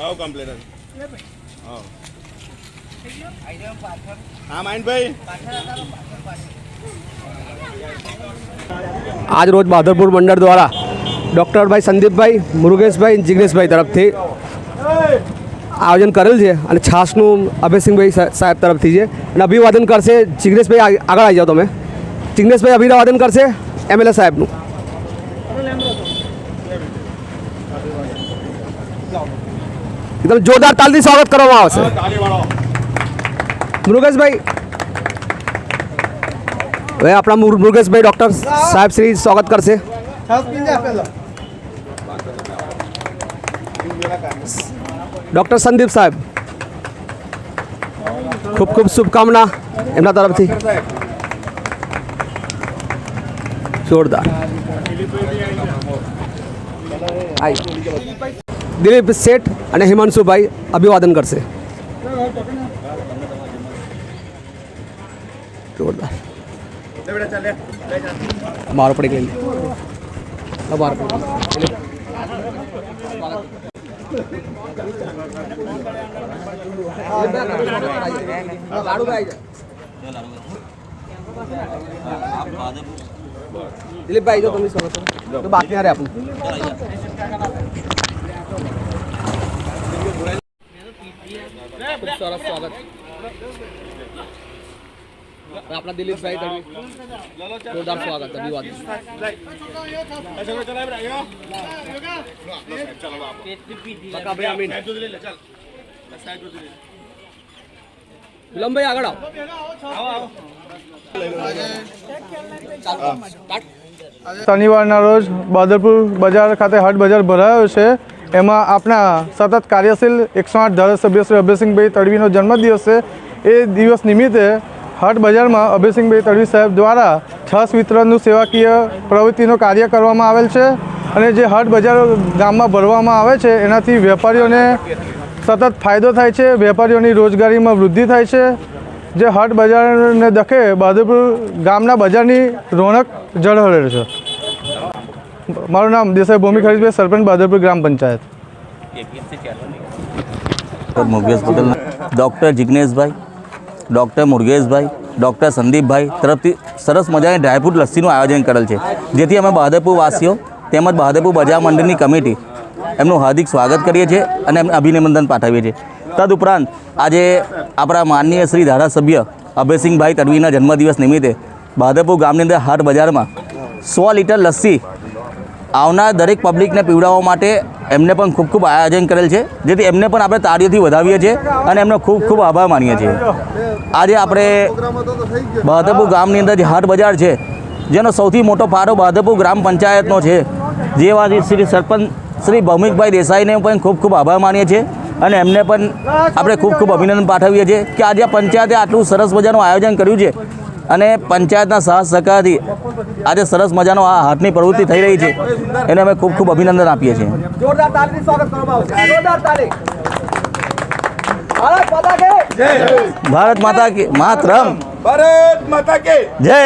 ભાવ કમ્પ્લેટ હા. આજ રોજ બહાદરપુર મંડળ દ્વારા ડૉક્ટરભાઈ સંદીપભાઈ મુરુગેશભાઈ જિગ્નેશભાઈ તરફથી આયોજન કરેલ છે અને છાસનું અભયસિંહભાઈ સાહેબ તરફથી છે. અને અભિવાદન કરશે જિગ્નેશભાઈ આગળ આવી જાઓ તમે. જિગ્નેશભાઈ અભિવાદન કરશે એમએલએ સાહેબનું. એકદમ જોરદાર તાલથી સ્વાગત કરવામાં આવશે તાલી વાળો મુરુગેશભાઈ હવે આપણા મુર- મુરુગેશભાઈ ડૉક્ટર સાહેબ શ્રી સ્વાગત કરશે ડૉક્ટર સંદીપ સાહેબ ખૂબ ખૂબ શુભકામના એમના તરફથી જોરદાર આઈ. દિલીપ શેઠ અને હિમાંશુભાઈ અભિવાદન કરશે. મારો પડી ગઈ મારો પડી. દિલીપભાઈ, જો તમે સ્વાગત બાકી હારે આપણું ખૂબ સરસ સ્વાગત. આપણા દિલીપભાઈ તરફથી જોરદાર સ્વાગત એમ બકાભાઈ અમીન. વિલમભાઈ શનિવારના રોજ બાદરપુર બજાર ખાતે હાટ બજાર ભરાયો છે. એમાં આપણા સતત કાર્યશીલ એકસો આઠ ધારાસભ્ય શ્રી અભયસિંહભાઈ તડવીનો જન્મદિવસ છે. એ દિવસ નિમિત્તે હટ બજારમાં અભયસિંહભાઈ તડવી સાહેબ દ્વારા છસ વિતરણનું સેવાકીય પ્રવૃત્તિનું કાર્ય કરવામાં આવેલ છે અને જે હટ બજાર ગામમાં ભરવામાં આવે છે, એનાથી વેપારીઓને સતત ફાયદો થાય છે, વેપારીઓની રોજગારીમાં વૃદ્ધિ થાય છે. જે હટ બજારને દખે, બહાદુરપુર ગામના બજારની રોનક જળહળે છે. મારું નામ દેસાઈ ભૂમિ ખરીદભાઈ સરપંચ બાદરપુર ગ્રામ પંચાયત. મુરગેશ ડૉક્ટર જિગ્નેશભાઈ, ડૉક્ટર મુરગેશભાઈ, ડૉક્ટર સંદીપભાઈ, તરફથી સરસ મજાની ડ્રાયફ્રૂટ લસ્સીનું આયોજન કરેલ છે. જેથી અમે બહાદરપુર વાસીઓ તેમજ બહાદરપુર બજાર મંડળની કમિટી એમનું હાર્દિક સ્વાગત કરીએ છીએ અને એમને અભિનંદન પાઠવીએ છીએ. તદુપરાંત આજે આપણા માનનીય શ્રી ધારાસભ્ય અભયસિંહભાઈ તડવીના જન્મદિવસ નિમિત્તે બહાદરપુર ગામની અંદર હાટ બજારમાં સો લીટર લસ્સી આવનાર દરેક પબ્લિકને પીવડાવવા માટે એમને પણ ખૂબ ખૂબ આયોજન કરેલ છે. જેથી એમને પણ આપણે તાળીઓથી વધાવીએ છીએ અને એમનો ખૂબ ખૂબ આભાર માનીએ છીએ. આજે આપણે બહાદરપુર ગામની અંદર જે હાટ બજાર છે, જેનો સૌથી મોટો ફાળો બહાદરપુર ગ્રામ પંચાયતનો છે, જેવા શ્રી સરપંચ શ્રી ભૌમિકભાઈ દેસાઈને પણ ખૂબ ખૂબ આભાર માનીએ છીએ અને એમને પણ આપણે ખૂબ ખૂબ અભિનંદન પાઠવીએ છીએ કે આજે પંચાયતે આટલું સરસ મજાનું આયોજન કર્યું છે અને પંચાયતના સાથ સહકારથી આજે સરસ મજાનો આ હાથની પ્રવૃત્તિ થઈ રહી છે. એને અમે ખૂબ ખૂબ અભિનંદન આપીએ છીએ. જોરદાર તાલીથી સ્વાગત કરવામાં આવશે. જોરદાર તાલી ભારત માતા કે. ભારત માતા કી. માતરમ. ભારત માતા કે. જય.